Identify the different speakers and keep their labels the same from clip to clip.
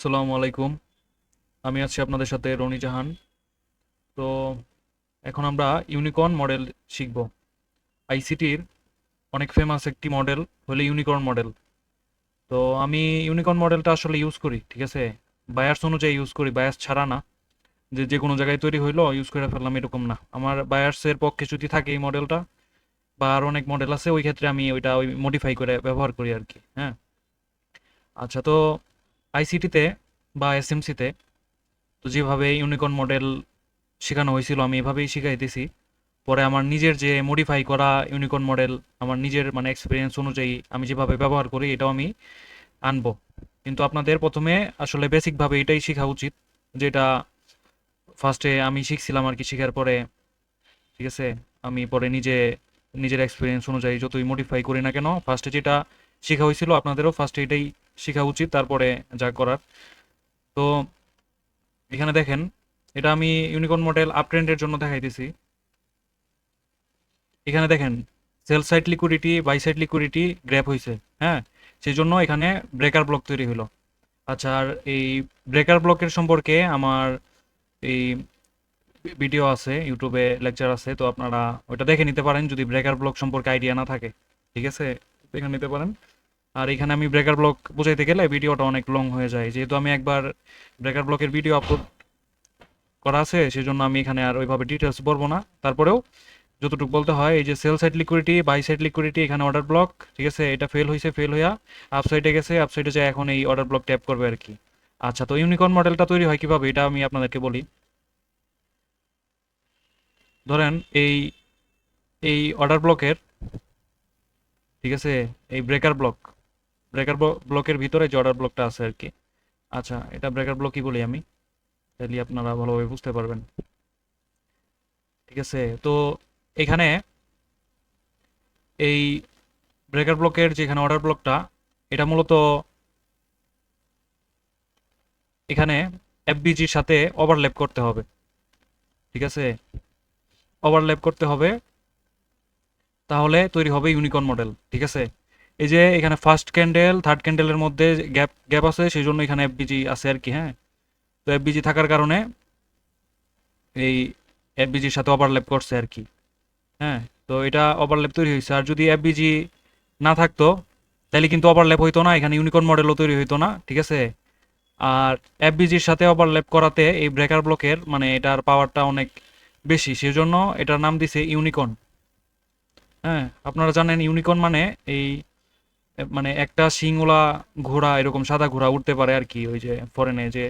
Speaker 1: আসসালামু আলাইকুম। আমি আছি আপনাদের সাথে রনি জাহান। তো এখন আমরা ইউনিকর্ন মডেল শিখব। আইসিটির অনেক ফেমাস একটি মডেল হলো ইউনিকর্ন মডেল। তো আমি ইউনিকর্ন মডেলটা আসলে ইউজ করি, ঠিক আছে? বায়ার্স অনুযায়ী ইউজ করি বায়ার্স ছাড়া না। যে যে কোনো জায়গায় তৈরি হইল ইউজ করে ফেললাম এরকম না। আমার বায়ার্সের পক্ষে যদি থাকে এই মডেলটা, বা আর অনেক মডেল আছে, ওই ক্ষেত্রে আমি ওইটা ওই মডিফাই করে ব্যবহার করি আর কি হ্যাঁ? আচ্ছা তো আইসিটিতে বা এসএমসিতে, তো যেভাবে ইউনিকর্ন মডেল শেখানো হয়েছিল, আমি এভাবেই শিখাইতেছি পরে আমার নিজের যে মডিফাই করা ইউনিকর্ন মডেল, আমার নিজের মানে এক্সপিরিয়েন্স অনুযায়ী আমি যেভাবে ব্যবহার করি, এটাও আমি আনব। কিন্তু আপনাদের প্রথমে আসলে বেসিকভাবে এটাই শেখা উচিত, যেটা ফার্স্টে আমি শিখছিলাম আর কি শেখার পরে, ঠিক আছে? আমি পরে নিজে, নিজের এক্সপিরিয়েন্স অনুযায়ী যতই মডিফাই করি না কেন ফার্স্টে যেটা শেখা হয়েছিল আপনাদেরও ফার্স্টে এটাই শেখা উচিত তারপরে যা করার। তো এখানে দেখেন, এটা আমি ইউনিকর্ন মডেল আপ ট্রেন্ডের জন্য দেখাইতেছি। এখানে দেখেন sell side liquidity buy side liquidity grab হয়েছে হ্যাঁ? সেই জন্য এখানে ব্রেকার ব্লক তৈরি হলো আচ্ছা আর এই ব্রেকার ব্লকের সম্পর্কে আমার এই ভিডিও আছে, ইউটিউবে লেকচার আছে, তো আপনারা ওটা দেখে নিতে পারেন, যদি ব্রেকার ব্লক সম্পর্কে আইডিয়া না থাকে, ঠিক আছে? দেখে নিতে পারেন। আর এখানে আমি ব্রেকার ব্লক বোঝাইতে গেলে ভিডিওটা অনেক লং হয়ে যায়। যেহেতু আমি একবার ব্রেকার ব্লকের ভিডিও আপলোড করা আছে সেই জন্য আমি এখানে আর ওইভাবে ডিটেলস বলব না। তারপরেও যতটুকু বলতে হয়, এই যে sell side liquidity buy side liquidity এখানে অর্ডার ব্লক ঠিক আছে? এটা ফেল হয়েছে ফেল হইয়া আপ সাইডে গেছে আপ সাইডে যায় এখন এই অর্ডার ব্লক ট্যাপ করবে আর কি। আচ্ছা তো ইউনিকর্ন মডেলটা তৈরি হয় কীভাবে? এটা আমি আপনাদেরকে বলি। ধরেন এই এই অর্ডার ব্লকের ঠিক আছে? এই ব্রেকার ব্লক ব্রেকার ব্লকের ভিতরে যে অর্ডার ব্লকটা আছে আর কি আচ্ছা এটা ব্রেকার ব্লকই বলি আমি। তাহলে আপনারা ভালোভাবে বুঝতে পারবেন। ঠিক আছে, তো এখানে এই ব্রেকার ব্লকের যেখানে অর্ডার ব্লকটা এটা মূলত এখানে এফবিজির সাথে ওভারল্যাপ করতে হবে। ঠিক আছে? ওভারল্যাপ করতে হবে। তাহলে তৈরি হবে ইউনিকর্ন মডেল ঠিক আছে? এই যে এখানে ফার্স্ট ক্যান্ডেল থার্ড ক্যান্ডেলের মধ্যে গ্যাপ গ্যাপ আছে, সেই জন্য এখানে এফবিজি আছে আর কি হ্যাঁ? তো এফবিজি থাকার কারণে এই এফবিজির সাথে ওভারল্যাপ করছে আর কি হ্যাঁ? তো এটা ওভারল্যাপ তৈরি হয়েছে। আর যদি এফবিজি না থাকতো, তাহলে কিন্তু ওভারল্যাপ হইতো না, এখানে ইউনিকর্ন মডেলও তৈরি হইতো না, ঠিক আছে? আর এফবিজির সাথে ওভারল্যাপ করাতে এই ব্রেকার ব্লকের মানে এটার পাওয়ারটা অনেক বেশি, সেজন্য এটার নাম দিছে ইউনিকর্ন হ্যাঁ? আপনারা জানেন ইউনিকর্ন মানে এই মানে একটা শিংওলা ঘোড়া, এরকম সাদা ঘোড়া উঠতে পারে আর কি, ওই যে ফরেনে যে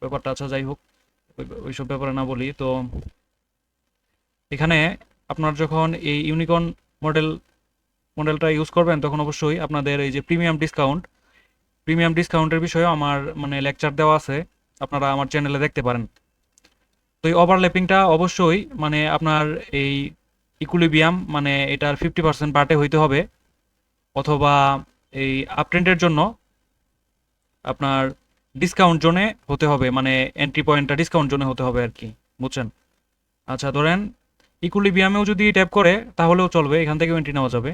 Speaker 1: ব্যাপারটা আচ্ছা যাই হোক ওইসব ব্যাপারে না বলি। তো এখানে আপনার যখন এই ইউনিকর্ন মডেল মডেলটা ইউজ করবেন, তখন অবশ্যই আপনাদের এই যে প্রিমিয়াম ডিসকাউন্ট প্রিমিয়াম ডিসকাউন্টের বিষয়েও আমার মানে লেকচার দেওয়া আছে। আপনারা আমার চ্যানেলে দেখতে পারেন। তো এই ওভারল্যাপিংটা অবশ্যই মানে আপনার এই ইকুলিবিয়াম মানে এটার ফিফটি পার্সেন্ট পার্টে হইতে হবে। অথবা এই আপট্রেন্ডের জন্য আপনার ডিসকাউন্ট জোনে হতে হবে মানে এন্ট্রি পয়েন্টটা ডিসকাউন্ট জোনে হতে হবে আর কি, বুঝছেন? আচ্ছা ধরেন ইকুলিবিয়ামেও যদি ট্যাপ করে, তাহলেও চলবে, এখান থেকেও এন্ট্রি নেওয়া যাবে।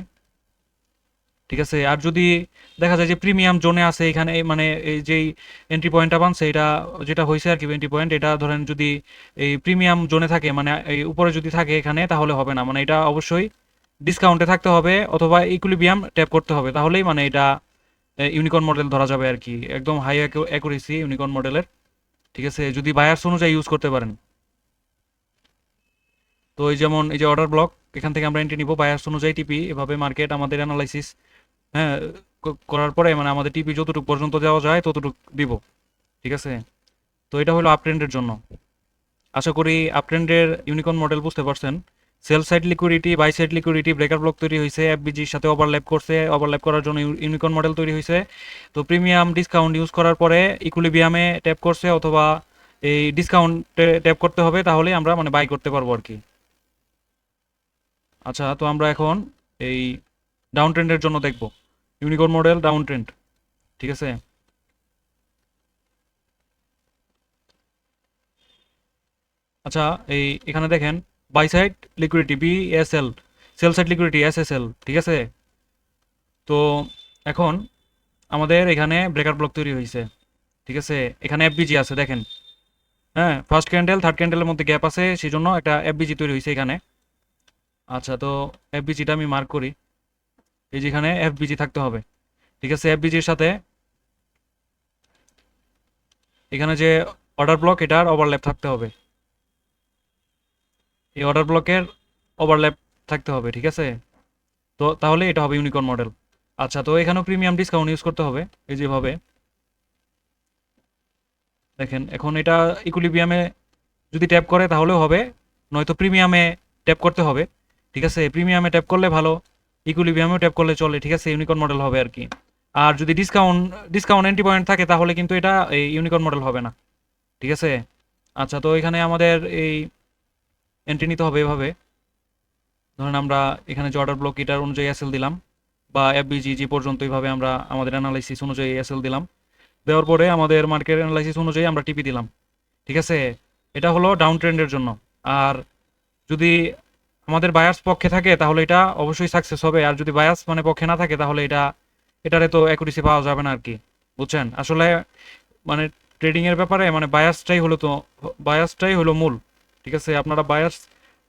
Speaker 1: ঠিক আছে, আর যদি দেখা যায় যে প্রিমিয়াম জোনে আছে, এখানে মানে এই যেই এন্ট্রি পয়েন্টটা বানছে এটা যেটা হয়েছে আর কি এন্ট্রি পয়েন্ট এটা ধরেন যদি এই প্রিমিয়াম জোনে থাকে মানে এই উপরে যদি থাকে এখানে, তাহলে হবে না। মানে এটা অবশ্যই ডিসকাউন্টে থাকতে হবে অথবা ইকুলিবিয়াম ট্যাপ করতে হবে। তাহলেই মানে এটা ইউনিকর্ন মডেল ধরা যাবে আর কি। একদম হাই অ্যাকুরেসি ইউনিকর্ন মডেলের ঠিক আছে? যদি বায়ার্স অনুযায়ী ইউজ করতে পারেন। তো এই যেমন, এই যে অর্ডার ব্লক এখান থেকে আমরা এন্ট্রি নিব। বায়ার্স অনুযায়ী টিপি এভাবে মার্কেট আমাদের অ্যানালাইসিস হ্যাঁ করার পরে মানে আমাদের টিপি যতটুকু পর্যন্ত দেওয়া যায়, ততটুকু দিব। ঠিক আছে? তো এটা হলো আপ ট্রেন্ডের জন্য। আশা করি আপ ট্রেন্ডের ইউনিকর্ন মডেল বুঝতে পারছেন। Sell side liquidity, buy side liquidity, breaker block তৈরি হয়েছে এফবিজির সাথে ওভারল্যাপ করছে ওভারল্যাপ করার জন্য ইউনিকর্ন মডেল তৈরি হয়েছে। তো প্রিমিয়াম ডিসকাউন্ট ইউজ করার পরে ইকুলিবিয়ামে ট্যাপ করছে অথবা এই ডিসকাউন্টে ট্যাপ করতে হবে তাহলেই আমরা মানে বাই করতে পারব আর কি আচ্ছা তো আমরা এখন এই ডাউন ট্রেন্ডের জন্য দেখব। ইউনিকর্ন মডেল ডাউন ট্রেন্ড ঠিক আছে? আচ্ছা এই এখানে দেখেন buy side liquidity BSL sell side liquidity SSL ঠিক আছে? তো এখন আমাদের এখানে ব্রেকার ব্লক তৈরি হয়েছে, ঠিক আছে? এখানে এফবিজি আছে, দেখেন। হ্যাঁ ফার্স্ট ক্যান্ডেল, থার্ড ক্যান্ডেলের মধ্যে গ্যাপ আছে সেই জন্য একটা এফবিজি তৈরি হয়েছে এখানে। আচ্ছা তো এফবিজিটা আমি মার্ক করি। এই যেখানে এফবিজি থাকতে হবে, ঠিক আছে? এফবিজির সাথে এখানে যে অর্ডার ব্লক এটার ওভারল্যাপ থাকতে হবে। এই অর্ডার ব্লকের ওভারল্যাপ থাকতে হবে, ঠিক আছে? তো তাহলে এটা হবে ইউনিকর্ন মডেল আচ্ছা তো এখানেও প্রিমিয়াম ডিসকাউন্ট ইউজ করতে হবে, এই যেভাবে দেখেন, এখন এটা ইকুইলিব্রিয়ামে যদি ট্যাপ করে তাহলেও হবে, নয়তো প্রিমিয়ামে ট্যাপ করতে হবে, ঠিক আছে? প্রিমিয়ামে ট্যাপ করলে ভালো ইকুইলিব্রিয়ামেও ট্যাপ করলে চলে, ঠিক আছে? ইউনিকর্ন মডেল হবে আর কি। আর যদি ডিসকাউন্ট ডিসকাউন্ট এন্ট্রি পয়েন্ট থাকে তাহলে কিন্তু এটা এই ইউনিকর্ন মডেল হবে না, ঠিক আছে? আচ্ছা তো এখানে আমাদের এই এন্ট্রি নিতে হবে এভাবে। ধরেন আমরা এখানে যে অর্ডার ব্লক এটার অনুযায়ী এসএল দিলাম বা এফবিজি যে পর্যন্ত এইভাবে আমরা আমাদের অ্যানালাইসিস অনুযায়ী এসএল দিলাম। দেওয়ার পরে আমাদের মার্কেট অ্যানালাইসিস অনুযায়ী আমরা টিপি দিলাম। ঠিক আছে? এটা হলো ডাউন ট্রেন্ডের জন্য। আর যদি আমাদের বায়াস পক্ষে থাকে, তাহলে এটা অবশ্যই সাকসেস হবে। আর যদি বায়াস মানে পক্ষে না থাকে, তাহলে এটা, এটারে তো অ্যাকুরেসি পাওয়া যাবে না আর কি বুঝছেন? আসলে মানে ট্রেডিংয়ের ব্যাপারে মানে বায়াসটাই হলো তো বায়াসটাই হলো মূল। ঠিক আছে, আপনারা বায়ার্স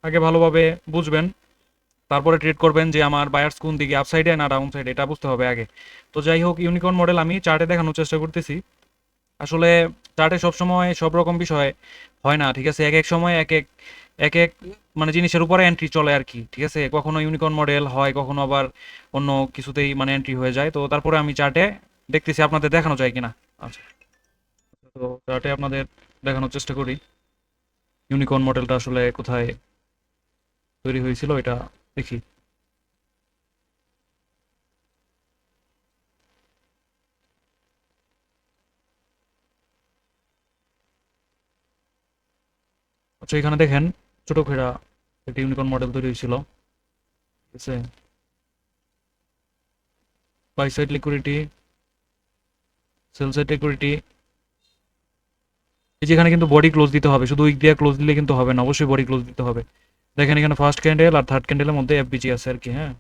Speaker 1: আগে ভালোভাবে বুঝবেন, তারপরে ট্রেড করবেন যে আমার বায়ার্স কোন দিকে আপ সাইডে না ডাউন সাইডে এটা বুঝতে হবে আগে। তো যাই হোক ইউনিকর্ন মডেল আমি চার্টে দেখানোর চেষ্টা করতেছি। আসলে চার্টে সবসময় সব রকম বিষয় হয় না, ঠিক আছে? এক এক সময় এক এক এক এক মানে জিনিসের উপরে এন্ট্রি চলে আর কি, ঠিক আছে? কখনো ইউনিকর্ন মডেল হয়, কখনো আবার অন্য কিছুতেই মানে এন্ট্রি হয়ে যায়। তো তারপরে আমি চার্টে দেখতেছি আপনাদের দেখানো যায় কিনা। আচ্ছা। তো চার্টে আপনাদের দেখানোর চেষ্টা করি। ইউনিকর্ন মডেলটা আসলে কোথায় তৈরি হয়েছিল এটা দেখি। আচ্ছা এখানে দেখেন ছোট ঘেরা একটা ইউনিকর্ন মডেল তৈরি হয়েছিল। ঠিক আছে? Buy side liquidity sell side liquidity যেখানে কিন্তু বডি ক্লোজ দিতে হবে। শুধু উইক দিয়ে ক্লোজ দিলে কিন্তু হবে না, অবশ্যই বডি ক্লোজ দিতে হবে। দেখেন এখানে ফার্স্ট ক্যান্ডেল আর থার্ড ক্যান্ডেলের মধ্যে এফবিজি আছে আর কি হ্যাঁ?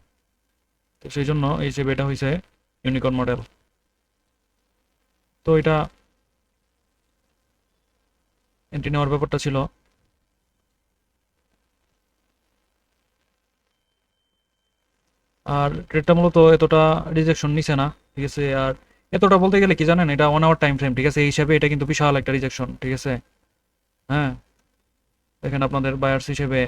Speaker 1: তো সেই জন্য এই হিসেবে এটা হয়েছে ইউনিকর্ন মডেল তো এটা এন্ট্রি নেওয়ার ব্যাপারটা ছিল। আর ট্রেডটা মূলত এতটা রিজেকশন নিছে না, ঠিক আছে? আর এতটা বলতে গেলে কি জানেন? এটা ওয়ান আওয়ার টাইম ফ্রেম ঠিক আছে? এই হিসাবে এটা কিন্তু বিশাল একটা রিজেকশন ঠিক আছে? হ্যাঁ? দেখেন আপনাদের বায়ার্স হিসেবে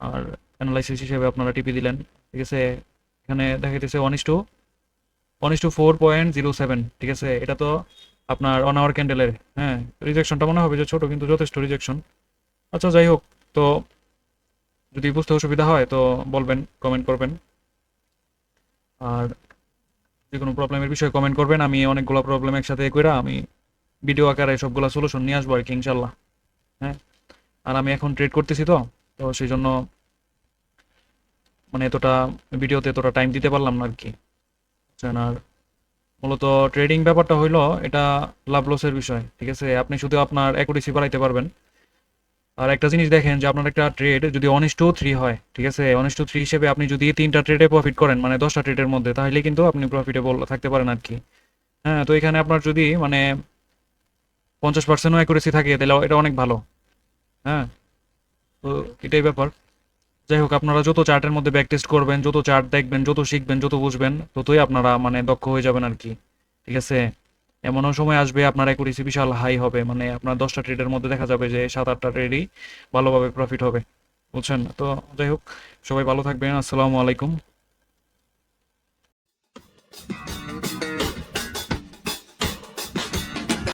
Speaker 1: আর অ্যানালাইসিস হিসেবে আপনারা টিপি দিলেন, ঠিক আছে? এখানে দেখা যাচ্ছে one is two one is two four point zero seven ঠিক আছে? এটা তো আপনার অন আওয়ার ক্যান্ডেলের হ্যাঁ? রিজেকশনটা মনে হবে যে ছোটো, কিন্তু যথেষ্ট রিজেকশন আচ্ছা যাই হোক, তো যদি বুঝতে অসুবিধা হয়, তো বলবেন কমেন্ট করবেন। আর যে কোনো প্রবলেমের বিষয়ে কমেন্ট করবেন, আমি অনেকগুলো প্রবলেম একসাথে করে আমি ভিডিও আকারে সবগুলো সলিউশন নিয়ে আসব আর কি ইনশাল্লাহ। হ্যাঁ? আর আমি এখন ট্রেড করতেছি তো তো সেই জন্য মানে এতটা ভিডিওতে এতটা টাইম দিতে পারলাম না আর কি আর মূলত ট্রেডিং ব্যাপারটা হইল এটা লাভ লসের বিষয়, ঠিক আছে? আপনি শুধু আপনার অ্যাকুরেসি বাড়াইতে পারবেন। আর একটা জিনিস দেখেন যে আপনার একটা ট্রেড যদি অনিস টু থ্রি হয়, ঠিক আছে? অনিস টু থ্রি হিসেবে আপনি যদি তিনটা ট্রেডে প্রফিট করেন মানে দশটা ট্রেডের মধ্যে, তাহলে কিন্তু আপনি প্রফিটেবল থাকতে পারেন আর কি হ্যাঁ তো এখানে আপনার যদি মানে পঞ্চাশ পার্সেন্টও অ্যাকুরেসি থাকে, তাহলে এটা অনেক ভালো। হ্যাঁ তো এটাই ব্যাপার। যাই হোক, আপনারা যত চার্টের মধ্যে ব্যাক টেস্ট করবেন, যত চার্ট দেখবেন, যত শিখবেন, যত বুঝবেন, ততই আপনারা মানে দক্ষ হয়ে যাবেন আর কি ঠিক আছে? এমনও সময় আসবে আপনার অ্যাকুরেসি বিশাল হাই হবে। মানে আপনার দশটা ট্রেডের মধ্যে দেখা যাবে যে সাত আটটা ট্রেডই ভালোভাবে প্রফিট হবে। বুঝছেন? তো যাই হোক, সবাই ভালো থাকবেন। আসসালামু আলাইকুম।